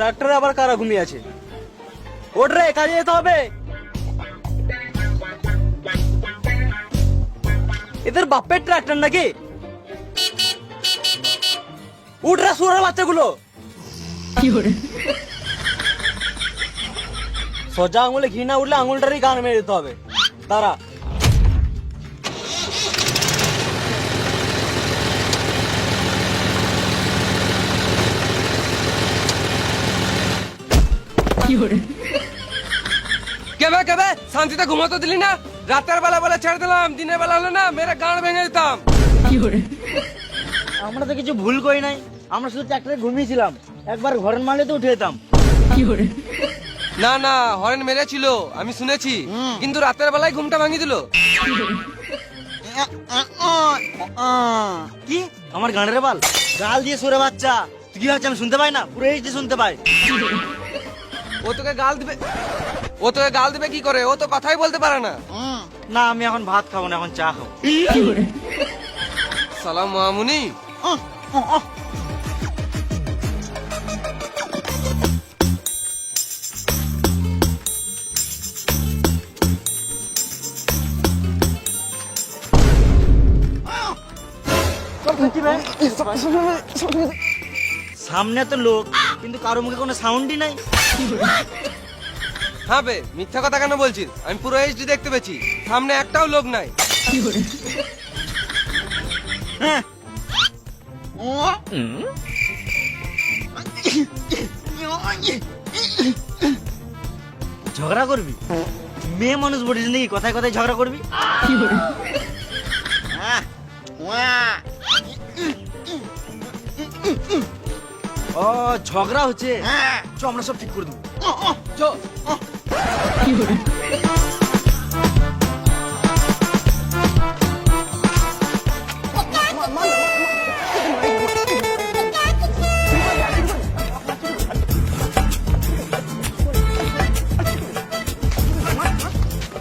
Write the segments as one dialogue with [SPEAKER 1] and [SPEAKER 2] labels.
[SPEAKER 1] ট্রাক্টরে আবার কারা ঘুমিয়ে আছে? ওঠ রে কাজে যেতে হবে। এদের বাপের ট্রাক্টর নাকি? উঠ রে সুরের বাচ্চাগুলো। সোজা আঙুলে ঘি না উঠলে আঙুলটারই গান মেরে দিতে হবে। তারা
[SPEAKER 2] কেবে কেবে? শান্তিতে ঘুমাতে দিলি না? রাতের বেলা বলে ছেড়ে দিলাম দিনের বেলা হলে না মেরে গান ভেঙে দিতাম।
[SPEAKER 1] আমরা তো কিছু ভুল করি নাই। আমরা শুধু ট্রাক্টরে ঘুমিয়েছিলাম। একবার ঘরের মালে তো উঠে যেতাম।
[SPEAKER 2] না না হরেন মেরেছিল আমি শুনেছি। কিন্তু রাতের বেলায় ঘুমটা ভাঙিয়ে দিল।
[SPEAKER 1] কি আমার গানের বাল? গাল দিয়ে সরে বাচ্চা। তুই কি ভাবছিস আমি শুনতে পাই না? পুরো শুনতে পাই।
[SPEAKER 2] ও তোকে গাল দিবে। ও তোকে গাল দিবে কি করে? ও তো কথাই বলতে পারে না।
[SPEAKER 1] না আমি এখন ভাত খাব না এখন চা খাব।
[SPEAKER 2] সালাম মামুনি।
[SPEAKER 1] সামনে তো লোক। কিন্তু কারও মুখে কোনো সাউন্ডই নাই।
[SPEAKER 2] হ্যাঁ বে মিথ্যা কথা কেন বলছিস? আমি পুরো এইচডি দেখতে পেয়েছি। সামনে একটাও লোক নাই।
[SPEAKER 1] হ্যাঁ। ঝগড়া করবি? মেয়ে মানুষ বলিস নাকি কথায় কথায় ঝগড়া করবি? ও ঝগড়া হচ্ছে। চ আমরা সব ঠিক করে দেবো। চ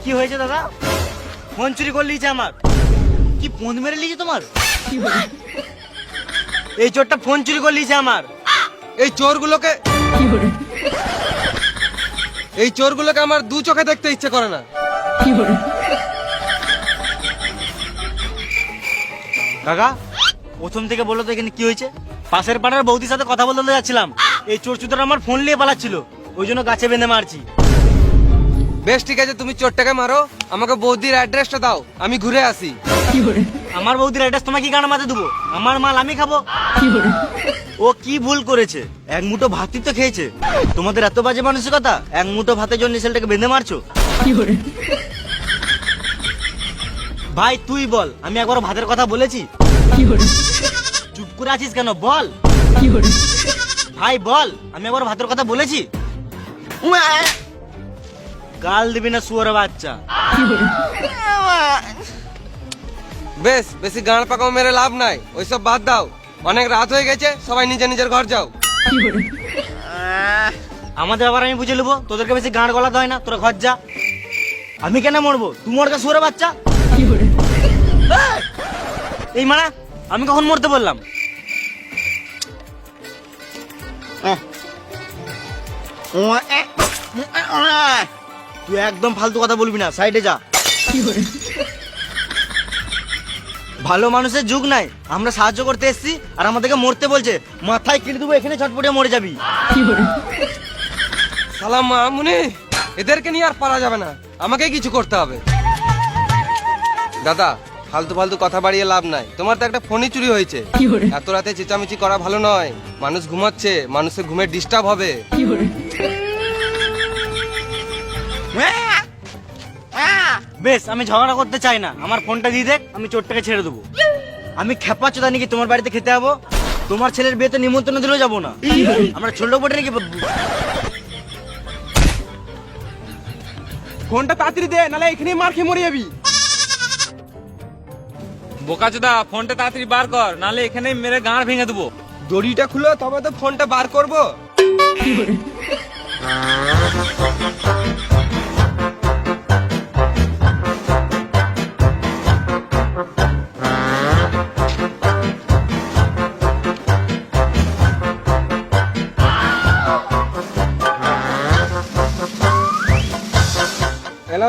[SPEAKER 1] কি হয়েছে দাদা? ফোন চুরি করে লিয়েছে আমার। কি ফোন মেরে লিয়েছে তোমার? এই চোরটা ফোন চুরি করে লিয়েছে আমার।
[SPEAKER 2] এই চোরগুলোকে এই চোরগুলোকে আমার দু চোখে দেখতে ইচ্ছে করে না।
[SPEAKER 1] কাকা প্রথম থেকে বলো তো এখানে কি হয়েছে? পাশের পাড়ার বৌদির সাথে কথা বলতে যাচ্ছিলাম। এই চোর চুতরা আমার ফোন নিয়ে পালাচ্ছিল। ওই জন্য গাছে বেঁধে মারছি।
[SPEAKER 2] বেশ ঠিক আছে তুমি চোরটাকে মারো। আমাকে বৌদির অ্যাড্রেসটা দাও। আমি ঘুরে আসি।
[SPEAKER 1] আমার বৌদির অ্যাড্রেস তোমাকে কি গান মাঝে দেবো? আমার মাল আমি খাব। ও কি ভুল করেছে? এক মুঠো ভাতই তো খেয়েছে। তোমাদের এত বাজে মানসিকতা? এক মুঠো ভাতের জন্য ছেলেটাকে বেঁধে মারছো? ভাই তুই বল আমি একবার ভাতের কথা বলেছি? চুপ করে আছিস কেন? বল। ভাই বল আমি একবার ভাতের কথা বলেছি? গাল দিবি না শুয়ার বাচ্চা।
[SPEAKER 2] বেশ বেশি গাঁড় পাকাও মেরে লাভ নাই ওইসব বাদ দাও। অনেক রাত হয়ে গেছে, সবাই নিজের নিজের ঘর যাও।
[SPEAKER 1] আমাদের আবার আমি বুঝে নেব, তোদেরকে বেশি গাঁড় গলাতে হয় না, তোরা ঘর যা। আমি কেন মরবো? তুই মরকা শুয়ার বাচ্চা? এই মানা আমি কখন মরতে বললাম? তুই একদম ফালতু কথা বলবি না, সাইডে যা। ভালো মানুষের যুগ নাই। আমরা সাহায্য করতে এসেছি আর আমাদেরকে মরতে বলছে মাথায় কেটে দেবো এখানে ছটপটে মরে যাবি।
[SPEAKER 2] সালাম মামুনি এদেরকে নিয়ে আর পারা যাবে না। আমাকে কিছু করতে হবে। দাদা ফালতু ফালতু কথা বাড়িয়ে লাভ নাই। তোমার তো একটা ফোনই চুরি হয়েছে। এত রাতে চেঁচামেচি করা ভালো নয়। মানুষ ঘুমাচ্ছে মানুষের ঘুমের ডিস্টার্ব হবে।
[SPEAKER 1] বেশ আমি ঝগড়া করতে চাই না। আমার ফোনটা দিয়ে দেখ আমি চোরটাকে ছেড়ে দেবো। আমি খেপা চোদা নাকি তোমার বাড়িতে খেতে যাব? তোমার ছেলের বিয়েতে নিমন্ত্রণ দিলেও যাব না। আমরা ছোট বটে নাকি
[SPEAKER 3] ফোনটা তাড়াতাড়ি দে নালে এখানেই মার খেয়ে মরে যাবি।
[SPEAKER 4] বোকাচোদা ফোনটা তাড়াতাড়ি বার কর নালে এখানেই মেরে গাঁড় ভেঙে দেবো।
[SPEAKER 2] দড়িটা খুলো তবে তো ফোনটা বার করব।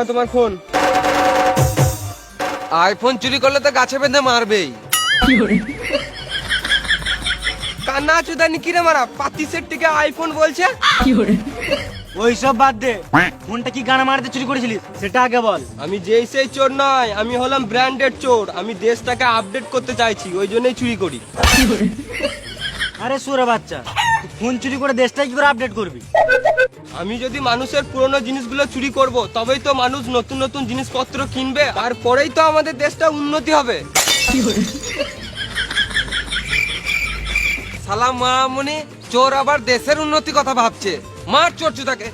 [SPEAKER 3] এলাও তোমার ফোন
[SPEAKER 2] আইফোন চুরি করলে তো গাছে বেঁধে মারবেই। কান্না চুদানি কিরে মারা? পাতি সেট থেকে আইফোন বলছে?
[SPEAKER 1] ওই সব বাদ দে। ফোনটা কি গান মারতে চুরি করেছিলিস সেটা আগে বল।
[SPEAKER 3] আমি যেই সেই চোর নয় আমি হলাম ব্র্যান্ডেড চোর। আমি দেশটাকে আপডেট করতে চাইছি ওই জন্যই চুরি করি।
[SPEAKER 1] আরে সুরে বাচ্চা। ফোন চুরি করে দেশটা কি করে আপডেট করবি?
[SPEAKER 3] আমি যদি মানুষের পুরনো জিনিসগুলো চুরি করব তবেই তো মানুষ নতুন নতুন জিনিসপত্র কিনবে আর পরেই তো আমাদের দেশটা উন্নতি হবে।
[SPEAKER 2] সালাম মামনি চোর আবার দেশের উন্নতি কথা ভাবছে। মার চোর চুদাকে।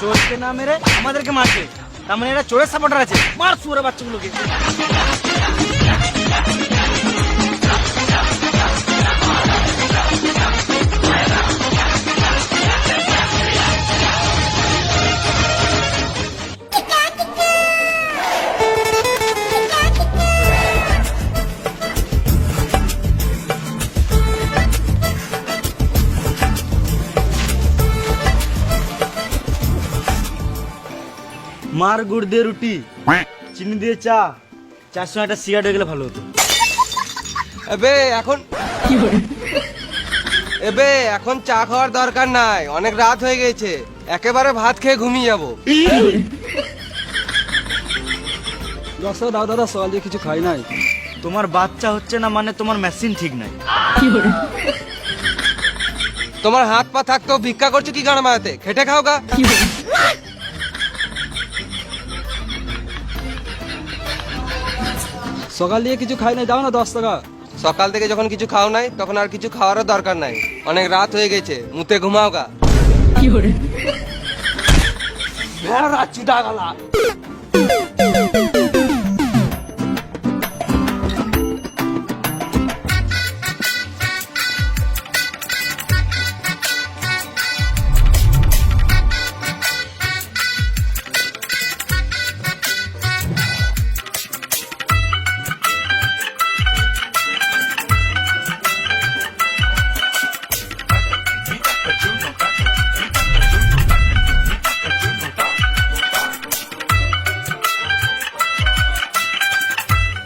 [SPEAKER 1] চোরকে না মেরে আমাদেরকে মারছে। তার মানে এটা চোরের সাপোর্টার আছে। মার সুরে বাচ্চাগুলোকে। মার গুড় দিয়ে রুটি চিনি দিয়ে চা চার সময় একটা সিগারেট হয়ে গেলে ভালো হতো।
[SPEAKER 2] এবে এখন এবে এখন চা খাওয়ার দরকার নাই অনেক রাত হয়ে গেছে একেবারে ভাত খেয়ে ঘুমিয়ে যাব।
[SPEAKER 3] দশ দাও দাদা সকাল দিয়ে কিছু খাই নাই।
[SPEAKER 1] তোমার বাচ্চা হচ্ছে না মানে তোমার মেশিন ঠিক নাই।
[SPEAKER 2] তোমার হাত পা থাকতো ভিক্ষা করছ কি গান মারাতে? খেটে খাও গা।
[SPEAKER 3] সকাল দিয়ে কিছু খাই নাই দাও না দশ টাকা।
[SPEAKER 2] সকাল থেকে যখন কিছু খাও নাই তখন আর কিছু খাওয়ারও দরকার নাই। অনেক রাত হয়ে গেছে মুতে ঘুমাও গা।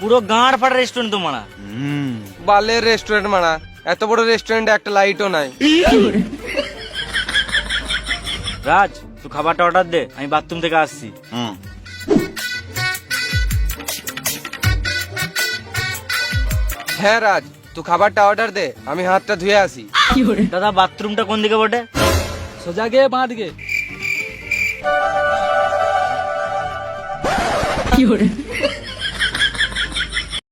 [SPEAKER 1] পুরো গাঁড় ফাটা রেস্টুরেন্ট তোমার
[SPEAKER 2] বালের রেস্টুরেন্ট মারা। এত বড় রেস্টুরেন্টে একটা লাইটও নাই।
[SPEAKER 1] রাজ তুই খাবারটা অর্ডার দে আমি বাথরুম থেকে আসছি।
[SPEAKER 2] হ্যাঁ রাজ তুই খাবারটা অর্ডার দে আমি হাতটা ধুয়ে আসি।
[SPEAKER 1] দাদা বাথরুমটা কোন দিকে বটে?
[SPEAKER 3] সোজা গিয়ে বাঁ দিকে।